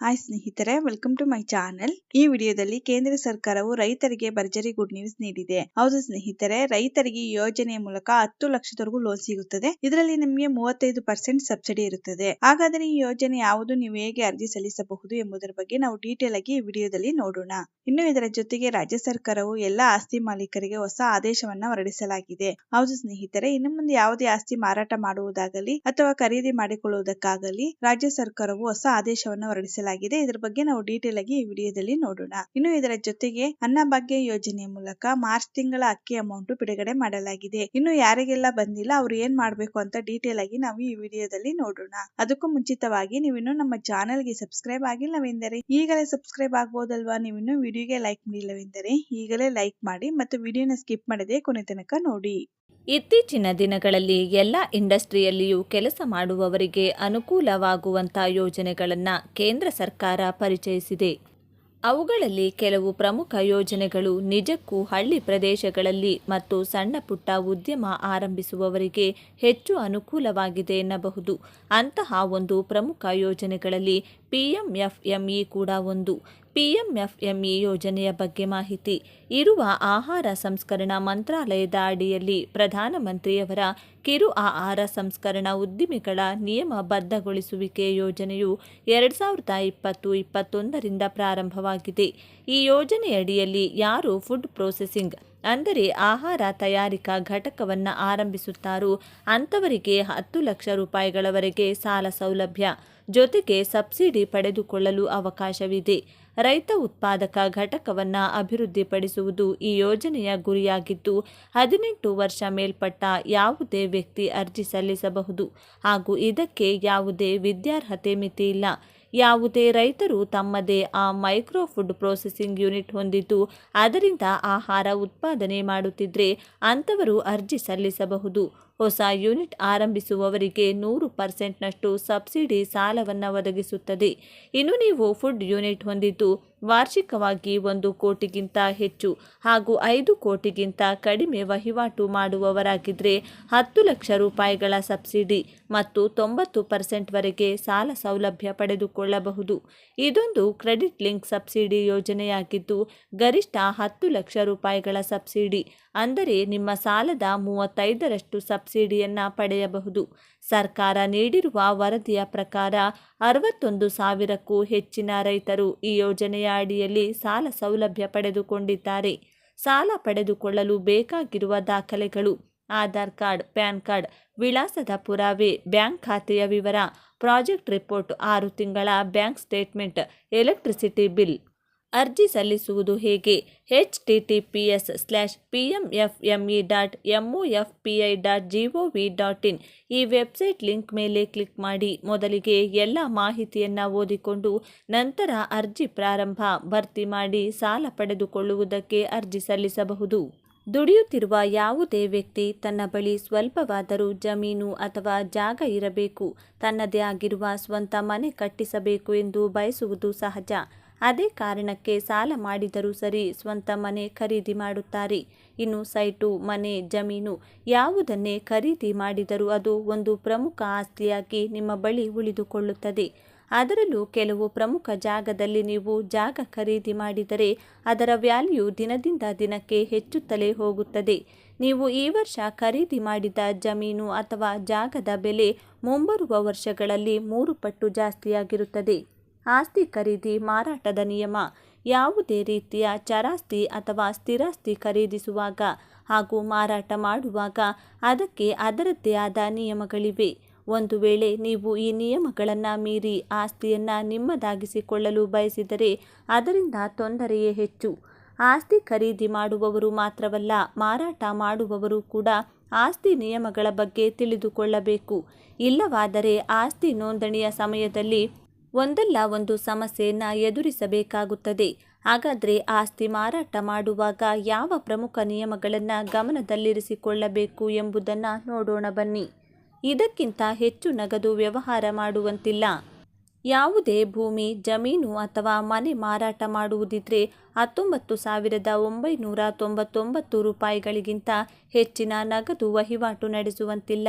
Hi ಸ್ನೇಹಿತರೆ welcome to my channel ಈ ವಿಡಿಯೋದಲ್ಲಿ ಕೇಂದ್ರ ಸರ್ಕಾರವು ರೈತರಿಗೆ ಭರ್ಜರಿ ಗುಡ್ ನ್ಯೂಸ್ ನೀಡಿದೆ. ಹೌದು ಸ್ನೇಹಿತರೆ, ರೈತರಿಗೆ ಈ ಯೋಜನೆಯ ಮೂಲಕ ಹತ್ತು ಲಕ್ಷದವರೆಗೂ ಲೋನ್ ಸಿಗುತ್ತದೆ. ಇದರಲ್ಲಿ ನಿಮಗೆ ಮೂವತ್ತೈದು ಪರ್ಸೆಂಟ್ ಸಬ್ಸಿಡಿ ಇರುತ್ತದೆ. ಹಾಗಾದರೆ ಈ ಯೋಜನೆ ಯಾವುದು, ನೀವು ಹೇಗೆ ಅರ್ಜಿ ಸಲ್ಲಿಸಬಹುದು ಎಂಬುದರ ಬಗ್ಗೆ ನಾವು ಡೀಟೇಲ್ ಆಗಿ ಈ ವಿಡಿಯೋದಲ್ಲಿ ನೋಡೋಣ. ಇನ್ನು ಇದರ ಜೊತೆಗೆ ರಾಜ್ಯ ಸರ್ಕಾರವು ಎಲ್ಲಾ ಆಸ್ತಿ ಮಾಲೀಕರಿಗೆ ಹೊಸ ಆದೇಶವನ್ನ ಹೊರಡಿಸಲಾಗಿದೆ. ಹೌದು ಸ್ನೇಹಿತರೆ, ಇನ್ನು ಮುಂದೆ ಯಾವುದೇ ಆಸ್ತಿ ಮಾರಾಟ ಮಾಡುವುದಾಗಲಿ ಅಥವಾ ಖರೀದಿ ಮಾಡಿಕೊಳ್ಳುವುದಕ್ಕಾಗಲಿ ರಾಜ್ಯ ಸರ್ಕಾರವು ಹೊಸ ಆದೇಶವನ್ನು ಹೊರಡಿಸಲಾಗಿದೆ. ಇದರ ಬಗ್ಗೆ ನಾವು ಡೀಟೇಲ್ ಆಗಿ ಈ ವಿಡಿಯೋದಲ್ಲಿ ನೋಡೋಣ. ಇನ್ನು ಇದರ ಜೊತೆಗೆ ಅನ್ನಭಾಗ್ಯ ಯೋಜನೆ ಮೂಲಕ ಮಾರ್ಚ್ ತಿಂಗಳ ಅಕ್ಕಿ ಅಮೌಂಟ್ ಬಿಡುಗಡೆ ಮಾಡಲಾಗಿದೆ. ಇನ್ನು ಯಾರಿಗೆಲ್ಲ ಬಂದಿಲ್ಲ, ಅವ್ರು ಏನ್ ಮಾಡ್ಬೇಕು ಅಂತ ಡೀಟೇಲ್ ಆಗಿ ನಾವು ಈ ವಿಡಿಯೋದಲ್ಲಿ ನೋಡೋಣ. ಅದಕ್ಕೂ ಮುಂಚಿತವಾಗಿ ನೀವಿನ್ನು ನಮ್ಮ ಚಾನೆಲ್ಗೆ ಸಬ್ಸ್ಕ್ರೈಬ್ ಆಗಿಲ್ಲವೆಂದರೆ ಈಗಲೇ ಸಬ್ಸ್ಕ್ರೈಬ್ ಆಗ್ಬೋದಲ್ವಾ? ನೀವಿನ್ನು ವಿಡಿಯೋಗೆ ಲೈಕ್ ಮಾಡಿಲ್ಲವೆಂದರೆ ಈಗಲೇ ಲೈಕ್ ಮಾಡಿ ಮತ್ತು ವಿಡಿಯೋನ ಸ್ಕಿಪ್ ಮಾಡದೆ ಕೊನೆ ತನಕ ನೋಡಿ. ಇತ್ತೀಚಿನ ದಿನಗಳಲ್ಲಿ ಎಲ್ಲ ಇಂಡಸ್ಟ್ರಿಯಲ್ಲಿಯೂ ಕೆಲಸ ಮಾಡುವವರಿಗೆ ಅನುಕೂಲವಾಗುವಂತಹ ಯೋಜನೆಗಳನ್ನು ಕೇಂದ್ರ ಸರ್ಕಾರ ಪರಿಚಯಿಸಿದೆ. ಅವುಗಳಲ್ಲಿ ಕೆಲವು ಪ್ರಮುಖ ಯೋಜನೆಗಳು ನಿಜಕ್ಕೂ ಹಳ್ಳಿ ಪ್ರದೇಶಗಳಲ್ಲಿ ಮತ್ತು ಸಣ್ಣ ಪುಟ್ಟ ಉದ್ಯಮ ಆರಂಭಿಸುವವರಿಗೆ ಹೆಚ್ಚು ಅನುಕೂಲವಾಗಿದೆ ಎನ್ನಬಹುದು. ಅಂತಹ ಒಂದು ಪ್ರಮುಖ ಯೋಜನೆಗಳಲ್ಲಿ ಪಿಎಂಎಫ್ಎಂಇ ಕೂಡ ಒಂದು. ಪಿಎಂಎಫ್ಎಂಇ ಯೋಜನೆಯ ಬಗ್ಗೆ ಮಾಹಿತಿ. ಇರುವ ಆಹಾರ ಸಂಸ್ಕರಣಾ ಮಂತ್ರಾಲಯದ ಅಡಿಯಲ್ಲಿ ಪ್ರಧಾನಮಂತ್ರಿಯವರ ಕಿರು ಆಹಾರ ಸಂಸ್ಕರಣಾ ಉದ್ದಿಮೆಗಳ ನಿಯಮಬದ್ಧಗೊಳಿಸುವಿಕೆ ಯೋಜನೆಯು ಎರಡು ಸಾವಿರದ ಇಪ್ಪತ್ತು ಇಪ್ಪತ್ತೊಂದರಿಂದ ಪ್ರಾರಂಭವಾಗಿದೆ. ಈ ಯೋಜನೆಯಡಿಯಲ್ಲಿ ಯಾರು ಫುಡ್ ಪ್ರೊಸೆಸಿಂಗ್, ಅಂದರೆ ಆಹಾರ ತಯಾರಿಕಾ ಘಟಕವನ್ನು ಆರಂಭಿಸುತ್ತಾರೋ ಅಂಥವರಿಗೆ ಹತ್ತು ಲಕ್ಷ ರೂಪಾಯಿಗಳವರೆಗೆ ಸಾಲ ಸೌಲಭ್ಯ. ಜೊತೆಗೆ ಸಬ್ಸಿಡಿ ಪಡೆದುಕೊಳ್ಳಲು ಅವಕಾಶವಿದೆ. ರೈತ ಉತ್ಪಾದಕ ಘಟಕವನ್ನು ಅಭಿವೃದ್ಧಿಪಡಿಸುವುದು ಈ ಯೋಜನೆಯ ಗುರಿಯಾಗಿದ್ದು, ಹದಿನೆಂಟು ವರ್ಷ ಮೇಲ್ಪಟ್ಟ ಯಾವುದೇ ವ್ಯಕ್ತಿ ಅರ್ಜಿ ಸಲ್ಲಿಸಬಹುದು. ಹಾಗೂ ಇದಕ್ಕೆ ಯಾವುದೇ ವಿದ್ಯಾರ್ಹತೆ ಮಿತಿ ಇಲ್ಲ ಯಾವುದೇ ರೈತರು ತಮ್ಮದೇ ಆ ಮೈಕ್ರೋ ಫುಡ್ ಪ್ರೊಸೆಸಿಂಗ್ ಯೂನಿಟ್ ಹೊಂದಿದ್ದು, ಅದರಿಂದ ಆಹಾರ ಉತ್ಪಾದನೆ ಮಾಡುತ್ತಿದ್ದರೆ ಅಂಥವರು ಅರ್ಜಿ ಸಲ್ಲಿಸಬಹುದು. ಹೊಸ ಯೂನಿಟ್ ಆರಂಭಿಸುವವರಿಗೆ ನೂರು ಪರ್ಸೆಂಟ್ನಷ್ಟು ಸಬ್ಸಿಡಿ ಸಾಲವನ್ನು ಒದಗಿಸುತ್ತದೆ. ಇನ್ನು ನೀವು ಫುಡ್ ಯೂನಿಟ್ ಹೊಂದಿದ್ದು ವಾರ್ಷಿಕವಾಗಿ ಒಂದು ಕೋಟಿಗಿಂತ ಹೆಚ್ಚು ಹಾಗೂ ಐದು ಕೋಟಿಗಿಂತ ಕಡಿಮೆ ವಹಿವಾಟು ಮಾಡುವವರಾಗಿದ್ದರೆ ಹತ್ತು ಲಕ್ಷ ರೂಪಾಯಿಗಳ ಸಬ್ಸಿಡಿ ಮತ್ತು ತೊಂಬತ್ತು ಪರ್ಸೆಂಟ್ವರೆಗೆ ಸಾಲ ಸೌಲಭ್ಯ ಪಡೆದುಕೊಳ್ಳಬಹುದು. ಇದೊಂದು ಕ್ರೆಡಿಟ್ ಲಿಂಕ್ ಸಬ್ಸಿಡಿ ಯೋಜನೆಯಾಗಿದ್ದು ಗರಿಷ್ಠ ಹತ್ತು ಲಕ್ಷ ರೂಪಾಯಿಗಳ ಸಬ್ಸಿಡಿ ಅಂದರೆ ನಿಮ್ಮ ಸಾಲದ ಮೂವತ್ತೈದರಷ್ಟು ಸಬ್ಸಿಡಿಯನ್ನು ಪಡೆಯಬಹುದು. ಸರ್ಕಾರ ನೀಡಿರುವ ವರದಿಯ ಪ್ರಕಾರ ಅರವತ್ತೊಂದು ಸಾವಿರಕ್ಕೂ ಹೆಚ್ಚಿನ ರೈತರು ಈ ಯೋಜನೆಯ ಅಡಿಯಲ್ಲಿ ಸಾಲ ಸೌಲಭ್ಯ ಪಡೆದುಕೊಂಡಿದ್ದಾರೆ. ಸಾಲ ಪಡೆದುಕೊಳ್ಳಲು ಬೇಕಾಗಿರುವ ದಾಖಲೆಗಳು, ಆಧಾರ್ ಕಾರ್ಡ್, ಪ್ಯಾನ್ ಕಾರ್ಡ್, ವಿಳಾಸದ ಪುರಾವೆ, ಬ್ಯಾಂಕ್ ಖಾತೆಯ ವಿವರ, ಪ್ರಾಜೆಕ್ಟ್ ರಿಪೋರ್ಟ್ ಆರು ತಿಂಗಳ ಬ್ಯಾಂಕ್ ಸ್ಟೇಟ್ಮೆಂಟ್, ಎಲೆಕ್ಟ್ರಿಸಿಟಿ ಬಿಲ್ ಅರ್ಜಿ ಸಲ್ಲಿಸುವುದು ಹೇಗೆ? H T T P S slash P M F M E dot M O F P I dot G O V dot in ಈ ವೆಬ್ಸೈಟ್ ಲಿಂಕ್ ಮೇಲೆ click ಮಾಡಿ. ಮೊದಲಿಗೆ ಎಲ್ಲ ಮಾಹಿತಿಯನ್ನು ಓದಿಕೊಂಡು ನಂತರ ಅರ್ಜಿ ಪ್ರಾರಂಭ. ಭರ್ತಿ ಮಾಡಿ ಸಾಲ ಪಡೆದುಕೊಳ್ಳುವುದಕ್ಕೆ ಅರ್ಜಿ ಸಲ್ಲಿಸಬಹುದು. ದುಡಿಯುತ್ತಿರುವ ಯಾವುದೇ ವ್ಯಕ್ತಿ ತನ್ನ ಬಳಿ ಸ್ವಲ್ಪವಾದರೂ ಜಮೀನು ಅಥವಾ ಜಾಗ ಇರಬೇಕು. ತನ್ನದೇ ಆಗಿರುವ ಸ್ವಂತ ಮನೆ ಕಟ್ಟಿಸಬೇಕು ಎಂದು ಬಯಸುವುದು ಸಹಜ. ಅದೇ ಕಾರಣಕ್ಕೆ ಸಾಲ ಮಾಡಿದರೂ ಸರಿ ಸ್ವಂತ ಮನೆ ಖರೀದಿ ಮಾಡುತ್ತಾರೆ. ಇನ್ನು ಸೈಟು, ಮನೆ, ಜಮೀನು ಯಾವುದನ್ನೇ ಖರೀದಿ ಮಾಡಿದರೂ ಅದು ಒಂದು ಪ್ರಮುಖ ಆಸ್ತಿಯಾಗಿ ನಿಮ್ಮ ಬಳಿ ಉಳಿದುಕೊಳ್ಳುತ್ತದೆ. ಅದರಲ್ಲೂ ಕೆಲವು ಪ್ರಮುಖ ಜಾಗದಲ್ಲಿ ನೀವು ಜಾಗ ಖರೀದಿ ಮಾಡಿದರೆ ಅದರ ವ್ಯಾಲ್ಯೂ ದಿನದಿಂದ ದಿನಕ್ಕೆ ಹೆಚ್ಚುತ್ತಲೇ ಹೋಗುತ್ತದೆ. ನೀವು ಈ ವರ್ಷ ಖರೀದಿ ಮಾಡಿದ ಜಮೀನು ಅಥವಾ ಜಾಗದ ಬೆಲೆ ಮುಂಬರುವ ವರ್ಷಗಳಲ್ಲಿ ಮೂರು ಪಟ್ಟು ಜಾಸ್ತಿಯಾಗಿರುತ್ತದೆ. ಆಸ್ತಿ ಖರೀದಿ ಮಾರಾಟದ ನಿಯಮ. ಯಾವುದೇ ರೀತಿಯ ಚರಾಸ್ತಿ ಅಥವಾ ಸ್ಥಿರಾಸ್ತಿ ಖರೀದಿಸುವಾಗ ಹಾಗೂ ಮಾರಾಟ ಮಾಡುವಾಗ ಅದಕ್ಕೆ ಅದರದ್ದೇ ಆದ ನಿಯಮಗಳಿವೆ. ಒಂದು ವೇಳೆ ನೀವು ಈ ನಿಯಮಗಳನ್ನು ಮೀರಿ ಆಸ್ತಿಯನ್ನು ನಿಮ್ಮದಾಗಿಸಿಕೊಳ್ಳಲು ಬಯಸಿದರೆ ಅದರಿಂದ ತೊಂದರೆಯೇ ಹೆಚ್ಚು. ಆಸ್ತಿ ಖರೀದಿ ಮಾಡುವವರು ಮಾತ್ರವಲ್ಲ, ಮಾರಾಟ ಮಾಡುವವರು ಕೂಡ ಆಸ್ತಿ ನಿಯಮಗಳ ಬಗ್ಗೆ ತಿಳಿದುಕೊಳ್ಳಬೇಕು. ಇಲ್ಲವಾದರೆ ಆಸ್ತಿ ನೋಂದಣಿಯ ಸಮಯದಲ್ಲಿ ಒಂದಲ್ಲ ಒಂದು ಸಮಸ್ಯೆಯನ್ನು ಎದುರಿಸಬೇಕಾಗುತ್ತದೆ. ಹಾಗಾದರೆ ಆಸ್ತಿ ಮಾರಾಟ ಮಾಡುವಾಗ ಯಾವ ಪ್ರಮುಖ ನಿಯಮಗಳನ್ನು ಗಮನದಲ್ಲಿರಿಸಿಕೊಳ್ಳಬೇಕು ಎಂಬುದನ್ನು ನೋಡೋಣ ಬನ್ನಿ. ಇದಕ್ಕಿಂತ ಹೆಚ್ಚು ನಗದು ವ್ಯವಹಾರ ಮಾಡುವಂತಿಲ್ಲ. ಯಾವುದೇ ಭೂಮಿ, ಜಮೀನು ಅಥವಾ ಮನೆ ಮಾರಾಟ ಮಾಡುವುದಿದ್ರೆ ಹತ್ತೊಂಬತ್ತು ಸಾವಿರದ ಒಂಬೈನೂರ ತೊಂಬತ್ತೊಂಬತ್ತು ರೂಪಾಯಿಗಳಿಗಿಂತ ಹೆಚ್ಚಿನ ನಗದು ವಹಿವಾಟು ನಡೆಸುವಂತಿಲ್ಲ.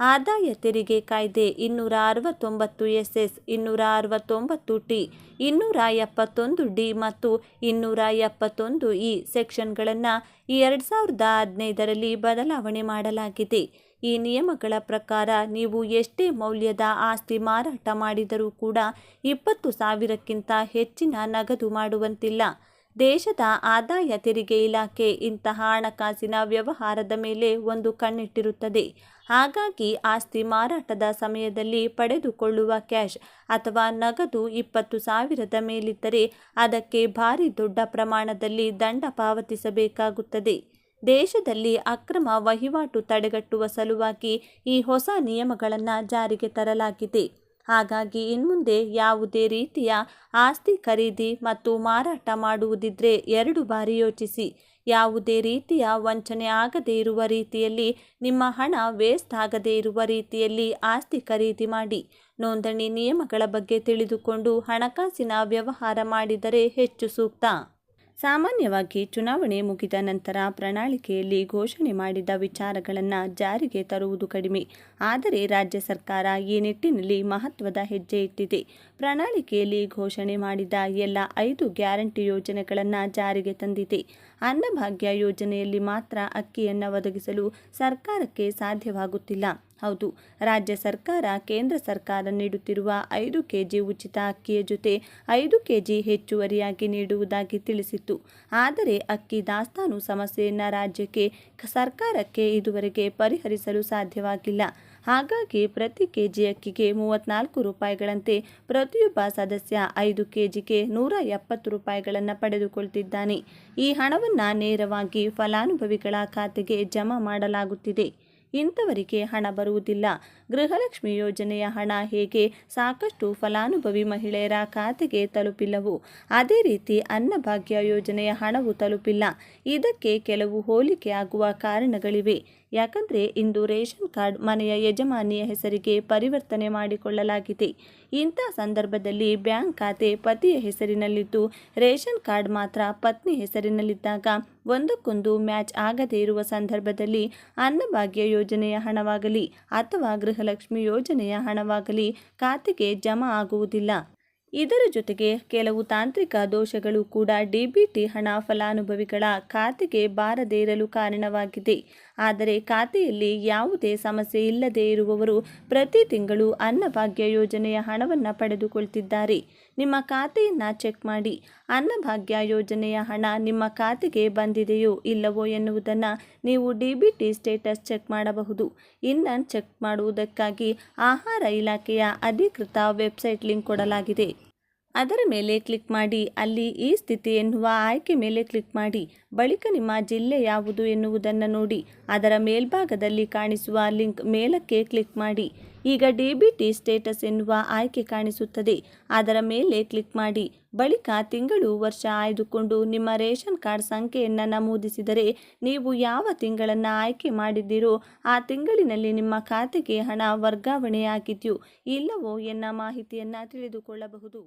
ಆದಾಯ ತೆರಿಗೆ ಕಾಯ್ದೆ ಇನ್ನೂರ ಅರವತ್ತೊಂಬತ್ತು ಎಸ್ ಎಸ್ ಇನ್ನೂರ ಅರವತ್ತೊಂಬತ್ತು ಟಿ ಇನ್ನೂರ ಎಪ್ಪತ್ತೊಂದು ಡಿ ಮತ್ತು ಇನ್ನೂರ ಎಪ್ಪತ್ತೊಂದು ಇ ಸೆಕ್ಷನ್ಗಳನ್ನು ಎರಡು ಸಾವಿರದ ಹದಿನೈದರಲ್ಲಿ ಬದಲಾವಣೆ ಮಾಡಲಾಗಿದೆ. ಈ ನಿಯಮಗಳ ಪ್ರಕಾರ ನೀವು ಎಷ್ಟೇ ಮೌಲ್ಯದ ಆಸ್ತಿ ಮಾರಾಟ ಮಾಡಿದರೂ ಕೂಡ ಇಪ್ಪತ್ತು ಸಾವಿರಕ್ಕಿಂತ ಹೆಚ್ಚಿನ ನಗದು ಮಾಡುವಂತಿಲ್ಲ. ದೇಶದ ಆದಾಯ ತೆರಿಗೆ ಇಲಾಖೆ ಇಂತಹ ಹಣಕಾಸಿನ ವ್ಯವಹಾರದ ಮೇಲೆ ಒಂದು ಕಣ್ಣಿಟ್ಟಿರುತ್ತದೆ. ಹಾಗಾಗಿ ಆಸ್ತಿ ಮಾರಾಟದ ಸಮಯದಲ್ಲಿ ಪಡೆದುಕೊಳ್ಳುವ ಕ್ಯಾಶ್ ಅಥವಾ ನಗದು ಇಪ್ಪತ್ತು ಸಾವಿರದ ಮೇಲಿದ್ದರೆ ಅದಕ್ಕೆ ಭಾರಿ ದೊಡ್ಡ ಪ್ರಮಾಣದಲ್ಲಿ ದಂಡ ಪಾವತಿಸಬೇಕಾಗುತ್ತದೆ. ದೇಶದಲ್ಲಿ ಅಕ್ರಮ ವಹಿವಾಟು ತಡೆಗಟ್ಟುವ ಸಲುವಾಗಿ ಈ ಹೊಸ ನಿಯಮಗಳನ್ನು ಜಾರಿಗೆ ತರಲಾಗಿದೆ. ಹಾಗಾಗಿ ಇನ್ಮುಂದೆ ಯಾವುದೇ ರೀತಿಯ ಆಸ್ತಿ ಖರೀದಿ ಮತ್ತು ಮಾರಾಟ ಮಾಡುವುದಿದ್ರೆ ಎರಡು ಬಾರಿ ಯೋಚಿಸಿ. ಯಾವುದೇ ರೀತಿಯ ವಂಚನೆ ಆಗದೇ ಇರುವ ರೀತಿಯಲ್ಲಿ, ನಿಮ್ಮ ಹಣ ವೇಸ್ಟ್ ಆಗದೇ ಇರುವ ರೀತಿಯಲ್ಲಿ ಆಸ್ತಿ ಖರೀದಿ ಮಾಡಿ. ನೋಂದಣಿ ನಿಯಮಗಳ ಬಗ್ಗೆ ತಿಳಿದುಕೊಂಡು ಹಣಕಾಸಿನ ವ್ಯವಹಾರ ಮಾಡಿದರೆ ಹೆಚ್ಚು ಸೂಕ್ತ. ಸಾಮಾನ್ಯವಾಗಿ ಚುನಾವಣೆ ಮುಗಿದ ನಂತರ ಪ್ರಣಾಳಿಕೆಯಲ್ಲಿ ಘೋಷಣೆ ಮಾಡಿದ ವಿಚಾರಗಳನ್ನು ಜಾರಿಗೆ ತರುವುದು ಕಡಿಮೆ. ಆದರೆ ರಾಜ್ಯ ಸರ್ಕಾರ ಈ ನಿಟ್ಟಿನಲ್ಲಿ ಮಹತ್ವದ ಹೆಜ್ಜೆ ಇಟ್ಟಿದೆ. ಪ್ರಣಾಳಿಕೆಯಲ್ಲಿ ಘೋಷಣೆ ಮಾಡಿದ ಎಲ್ಲ ಐದು ಗ್ಯಾರಂಟಿ ಯೋಜನೆಗಳನ್ನು ಜಾರಿಗೆ ತಂದಿದೆ. ಅನ್ನಭಾಗ್ಯ ಯೋಜನೆಯಲ್ಲಿ ಮಾತ್ರ ಅಕ್ಕಿಯನ್ನು ಒದಗಿಸಲು ಸರ್ಕಾರಕ್ಕೆ ಸಾಧ್ಯವಾಗುತ್ತಿಲ್ಲ. ಹೌದು, ರಾಜ್ಯ ಸರ್ಕಾರ ಕೇಂದ್ರ ಸರ್ಕಾರ ನೀಡುತ್ತಿರುವ ಐದು ಕೆಜಿ ಉಚಿತ ಅಕ್ಕಿಯ ಜೊತೆ ಐದು ಕೆಜಿ ಹೆಚ್ಚುವರಿಯಾಗಿ ನೀಡುವುದಾಗಿ ತಿಳಿಸಿತ್ತು. ಆದರೆ ಅಕ್ಕಿ ದಾಸ್ತಾನು ಸಮಸ್ಯೆಯನ್ನು ರಾಜ್ಯಕ್ಕೆ, ಸರ್ಕಾರಕ್ಕೆ ಇದುವರೆಗೆ ಪರಿಹರಿಸಲು ಸಾಧ್ಯವಾಗಿಲ್ಲ. ಹಾಗಾಗಿ ಪ್ರತಿ ಕೆಜಿ ಅಕ್ಕಿಗೆ ಮೂವತ್ತ್ನಾಲ್ಕು ರೂಪಾಯಿಗಳಂತೆ ಪ್ರತಿಯೊಬ್ಬ ಸದಸ್ಯ ಐದು ಕೆಜಿಗೆ ನೂರ ಎಪ್ಪತ್ತು ರೂಪಾಯಿಗಳನ್ನು ಪಡೆದುಕೊಳ್ತಿದ್ದಾನೆ. ಈ ಹಣವನ್ನು ನೇರವಾಗಿ ಫಲಾನುಭವಿಗಳ ಖಾತೆಗೆ ಜಮಾ ಮಾಡಲಾಗುತ್ತಿದೆ. ಇಂಥವರಿಗೆ ಹಣ ಬರುವುದಿಲ್ಲ. ಗೃಹಲಕ್ಷ್ಮಿ ಯೋಜನೆಯ ಹಣ ಹೇಗೆ? ಸಾಕಷ್ಟು ಫಲಾನುಭವಿ ಮಹಿಳೆಯರ ಖಾತೆಗೆ ತಲುಪಿಲ್ಲವು. ಅದೇ ರೀತಿ ಅನ್ನಭಾಗ್ಯ ಯೋಜನೆಯ ಹಣವು ತಲುಪಿಲ್ಲ. ಇದಕ್ಕೆ ಕೆಲವು ಹೋಲಿಕೆ ಆಗುವ ಕಾರಣಗಳಿವೆ. ಯಾಕಂದರೆ ಇಂದು ರೇಷನ್ ಕಾರ್ಡ್ ಮನೆಯ ಯಜಮಾನಿಯ ಹೆಸರಿಗೆ ಪರಿವರ್ತನೆ ಮಾಡಿಕೊಳ್ಳಲಾಗಿದೆ. ಇಂಥ ಸಂದರ್ಭದಲ್ಲಿ ಬ್ಯಾಂಕ್ ಖಾತೆ ಪತಿಯ ಹೆಸರಿನಲ್ಲಿದ್ದು, ರೇಷನ್ ಕಾರ್ಡ್ ಮಾತ್ರ ಪತ್ನಿ ಹೆಸರಿನಲ್ಲಿದ್ದಾಗ ಒಂದಕ್ಕೊಂದು ಮ್ಯಾಚ್ ಆಗದೇ ಇರುವ ಸಂದರ್ಭದಲ್ಲಿ ಅನ್ನಭಾಗ್ಯ ಯೋಜನೆಯ ಹಣವಾಗಲಿ ಅಥವಾ ಗೃಹಲಕ್ಷ್ಮಿ ಯೋಜನೆಯ ಹಣವಾಗಲಿ ಖಾತೆಗೆ ಜಮಾ ಆಗುವುದಿಲ್ಲ. ಇದರ ಜೊತೆಗೆ ಕೆಲವು ತಾಂತ್ರಿಕ ದೋಷಗಳು ಕೂಡ ಡಿಬಿಟಿ ಹಣ ಫಲಾನುಭವಿಗಳ ಖಾತೆಗೆ ಬಾರದೇ ಇರಲು ಕಾರಣವಾಗಿದೆ. ಆದರೆ ಖಾತೆಯಲ್ಲಿ ಯಾವುದೇ ಸಮಸ್ಯೆ ಇಲ್ಲದೇ ಇರುವವರು ಪ್ರತಿ ತಿಂಗಳು ಅನ್ನಭಾಗ್ಯ ಯೋಜನೆಯ ಹಣವನ್ನು ಪಡೆದುಕೊಳ್ತಿದ್ದಾರೆ. ನಿಮ್ಮ ಖಾತೆಯನ್ನು ಚೆಕ್ ಮಾಡಿ. ಅನ್ನಭಾಗ್ಯ ಯೋಜನೆಯ ಹಣ ನಿಮ್ಮ ಖಾತೆಗೆ ಬಂದಿದೆಯೋ ಇಲ್ಲವೋ ಎನ್ನುವುದನ್ನು ನೀವು D B T status check ಮಾಡಬಹುದು. ಇನ್ನು ಚೆಕ್ ಮಾಡುವುದಕ್ಕಾಗಿ ಆಹಾರ ಇಲಾಖೆಯ ಅಧಿಕೃತ ವೆಬ್ಸೈಟ್ ಲಿಂಕ್ ಕೊಡಲಾಗಿದೆ. ಅದರ ಮೇಲೆ ಕ್ಲಿಕ್ ಮಾಡಿ, ಅಲ್ಲಿ ಈ ಸ್ಥಿತಿ ಎನ್ನುವ ಆಯ್ಕೆ ಮೇಲೆ ಕ್ಲಿಕ್ ಮಾಡಿ. ಬಳಿಕ ನಿಮ್ಮ ಜಿಲ್ಲೆ ಯಾವುದು ಎನ್ನುವುದನ್ನು ನೋಡಿ. ಅದರ ಮೇಲ್ಭಾಗದಲ್ಲಿ ಕಾಣಿಸುವ ಲಿಂಕ್ ಮೇಲಕ್ಕೆ ಕ್ಲಿಕ್ ಮಾಡಿ. ಈಗ ಡಿ ಬಿ ಟಿ ಸ್ಟೇಟಸ್ ಎನ್ನುವ ಆಯ್ಕೆ ಕಾಣಿಸುತ್ತದೆ. ಅದರ ಮೇಲೆ ಕ್ಲಿಕ್ ಮಾಡಿ. ಬಳಿಕ ತಿಂಗಳು, ವರ್ಷ ಆಯ್ದುಕೊಂಡು ನಿಮ್ಮ ರೇಷನ್ ಕಾರ್ಡ್ ಸಂಖ್ಯೆಯನ್ನು ನಮೂದಿಸಿದರೆ ನೀವು ಯಾವ ತಿಂಗಳನ್ನು ಆಯ್ಕೆ ಮಾಡಿದ್ದೀರೋ ಆ ತಿಂಗಳಿನಲ್ಲಿ ನಿಮ್ಮ ಖಾತೆಗೆ ಹಣ ವರ್ಗಾವಣೆಯಾಗಿದೆಯೋ ಇಲ್ಲವೋ ಎನ್ನ ಮಾಹಿತಿಯನ್ನು ತಿಳಿದುಕೊಳ್ಳಬಹುದು.